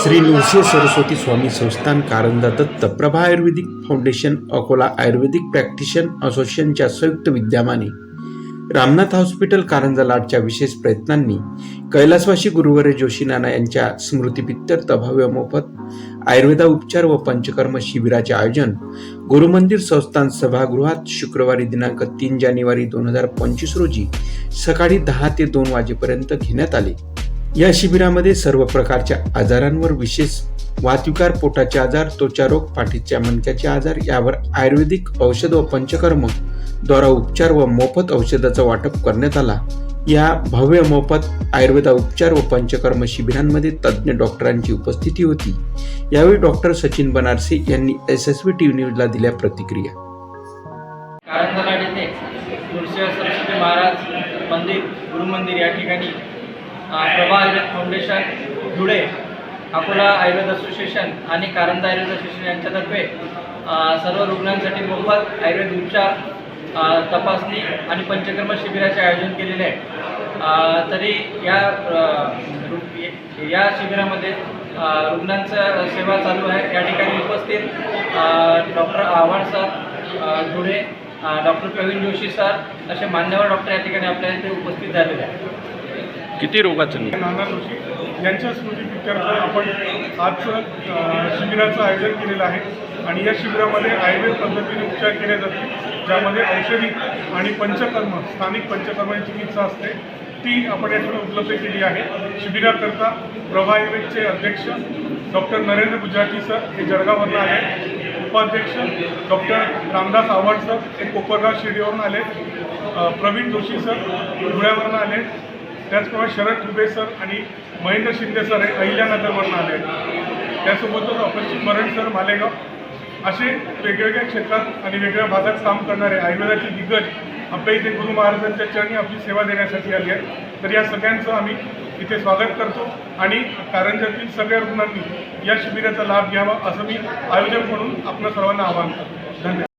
Shri Nrusinh Saraswati Swami Sansthan Karanja Datta Prabha ayurvedic foundation Akola ayurvedic practitioner असोसिएशनच्या संयुक्त विद्यमाने Ramnath hospital Karanja लाडच्या विशेष प्रयत्नांनी कैलासवासी गुरुवरे जोशी नाना यांच्या स्मृतीपित्यर्थ भव्य मोफत आयुर्वेदा उपचार व पंचकर्म शिबिराचे आयोजन गुरुमंदिर संस्थान सभागृहात शुक्रवारी दिनांक तीन जानेवारी दोन हजार पंचवीस रोजी सकाळी दहा ते दोन वाजेपर्यंत घेण्यात आले. या शिबिरामध्ये सर्व प्रकारच्या आजारांवर विशेष वातविकार पोटाचे आजार त्वचारोग पाठीच्या मणक्याचे आजार यावर आयुर्वेदिक औषध व पंचकर्म द्वारा उपचार व मोफत औषधाचा वाटप करण्यात आला. या भव्य मोफत आयुर्वेदा उपचार व पंचकर्म शिबिरांमध्ये तज्ज्ञ डॉक्टरांची उपस्थिती होती. यावेळी डॉक्टर सचिन बनारसे यांनी एस एस व्ही टी न्यूजला दिल्या प्रतिक्रिया. सरस्वती महाराज मंदिर गुरुमंदिर या ठिकाणी प्रभा आयुर्वेद फाउंडेशन धुळे अकोला आयुर्वेद असोसिएशन आणि कारंजा आयुर्वेद असोसिएशन यांच्यातर्फे सर्व रुग्णांसाठी मोफत आयुर्वेद उपचार तपासणी आणि पंचकर्म शिबिराचे आयोजन केलेले आहे. तरी या या शिबिरामध्ये रुग्णांचं सेवा चालू आहे. या ठिकाणी उपस्थित doctor Avhad sir Dhule doctor Pravin Joshi sir असे मान्यवर डॉक्टर या ठिकाणी आपल्या इथे उपस्थित झालेले आहेत. किती रोगाचं नाना जोशी यांच्या स्मृतीप्रित्यर्थ आपण आजचं शिबिराचं आयोजन केलेलं आहे आणि या शिबिरामध्ये आयुर्वेद पद्धतीने उपचार केले जातील ज्यामध्ये औषधी आणि पंचकर्म स्थानिक पंचकर्माची चिकित्सा असते. ती आपण या ठिकाणी उपलब्ध केली आहे. शिबिराकरता प्रभा अध्यक्ष डॉक्टर नरेंद्र गुजराती सर हे जळगाववरून आले. उपाध्यक्ष डॉक्टर रामदास आव्हाड सर हे कोपरगाव शिर्डीवरून आले. प्रवीण जोशी सर धुळ्यावरून आले. त्याचप्रमाणे शरद ठुबे सर आणि महेंद्र शिंदे सर हे अहिल्यानगरवरून आले. त्यासोबतच अपश्चिम मरण सर मालेगाव. असे वेगवेगळ्या क्षेत्रात आणि वेगळ्या भागात काम करणारे आयुर्वेदाचे दिग्गज आपल्या इथे गुरु महाराजांच्या चरणी आपली सेवा देण्यासाठी आली आहे तर या सगळ्यांचं आम्ही इथे स्वागत करतो आणि कारंजातील सगळ्या रुग्णांनी या शिबिराचा लाभ घ्यावा असं मी आयोजक म्हणून आपल्या सर्वांना आवाहन करतो. धन्यवाद.